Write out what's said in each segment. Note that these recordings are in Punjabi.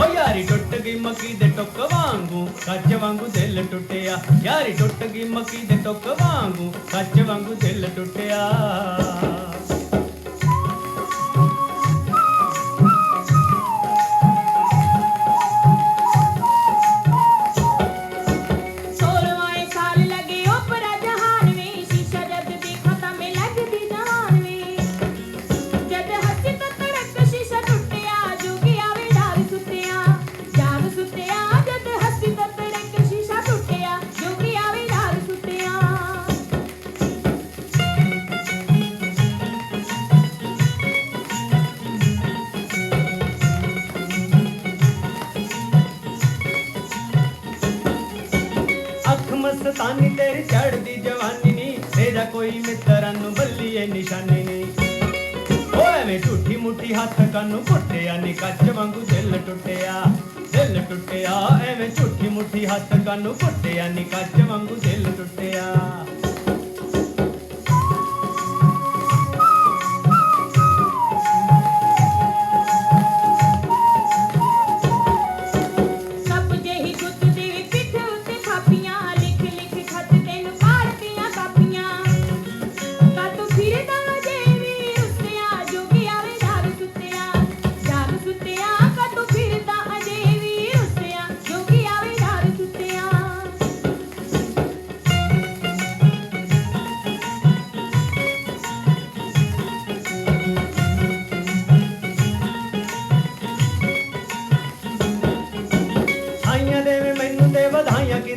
ਓ ਯਾਰੀ ਟੁੱਟ ਗਈ ਮੱਕੀ ਦੇ ਟੁੱਕ ਵਾਂਗੂ ਕੱਚ ਵਾਂਗੂ ਦਿਲ ਟੁੱਟਿਆ। ਯਾਰੀ ਟੁੱਟ ਗਈ ਮੱਕੀ ਦੇ ਟੁੱਕ ਵਾਂਗੂ ਕੱਚ ਵਾਂਗੂ ਦਿਲ ਟੁੱਟਿਆ। ਮਸਤਾਨੀ ਤੇਰੀ ਚੜਦੀ ਜਵਾਨੀ ਨੀ। ਤੇਰਾ ਕੋਈ ਮਿੱਤਰਾਂ ਨੂੰ ਬੱਲੀਏ ਨਿਸ਼ਾਨੀ ਨੀ। ਓ ਐਵੇਂ ਝੂਠੀ ਮੁੱਠੀ ਹੱਥ ਕੰਨੂ ਘੁੱਟਿਆ ਨੀ, ਕੱਚ ਵਾਂਗੂ ਦਿਲ ਟੁੱਟਿਆ। ਦਿਲ ਟੁੱਟਿਆ, ਐਵੇਂ ਝੂਠੀ ਮੁੱਠੀ ਹੱਥ ਕੰਨੂ ਘੁੱਟਿਆ ਨੀ, ਕੱਚ ਵਾਂਗੂ ਦਿਲ ਟੁੱਟਿਆ।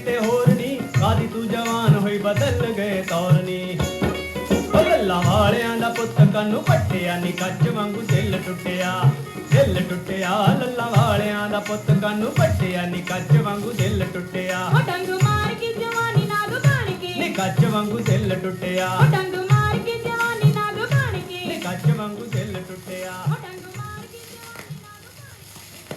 ਵਧਾਈਆਂ ਕਿਤੇ ਹੋਰ ਨਹੀਂ ਕਾਦੀ ਤੂੰ ਜਵਾਨ ਹੋਈ ਬਦਲ ਗਏ ਤੌਰ ਨੀ। ਓ ਲੱਲਾ ਵਾਲਿਆਂ ਦਾ ਪੁੱਤ ਕੰਨੂ ਪੱਟਿਆ ਨੀ ਕੱਚ ਵਾਂਗੂ ਦਿਲ ਟੁੱਟਿਆ। ਦਿਲ ਟੁੱਟਿਆ ਲੱਲਾ ਵਾਲਿਆਂ ਦਾ ਪੁੱਤ ਕੰਨੂ ਪੱਟਿਆ ਨੀ ਕੱਚ ਵਾਂਗੂ ਦਿਲ ਟੁੱਟਿਆ। ਉਹ ਡੰਗ ਮਾਰ ਕੇ ਜਵਾਨੀ ਨਾਗ ਬਣ ਨੀ ਕੇ ਕੱਚ ਵਾਂਗੂ ਦਿਲ ਟੁੱਟਿਆ। ਉਹ ਡੰਗ ਮਾਰ ਕੇ ਜਵਾਨੀ ਨਾਗ ਬਣ ਨੀ ਕੇ ਕੱਚ ਵਾਂਗੂ ਦਿਲ ਟੁੱਟਿਆ। ਉਹ ਡੰਗ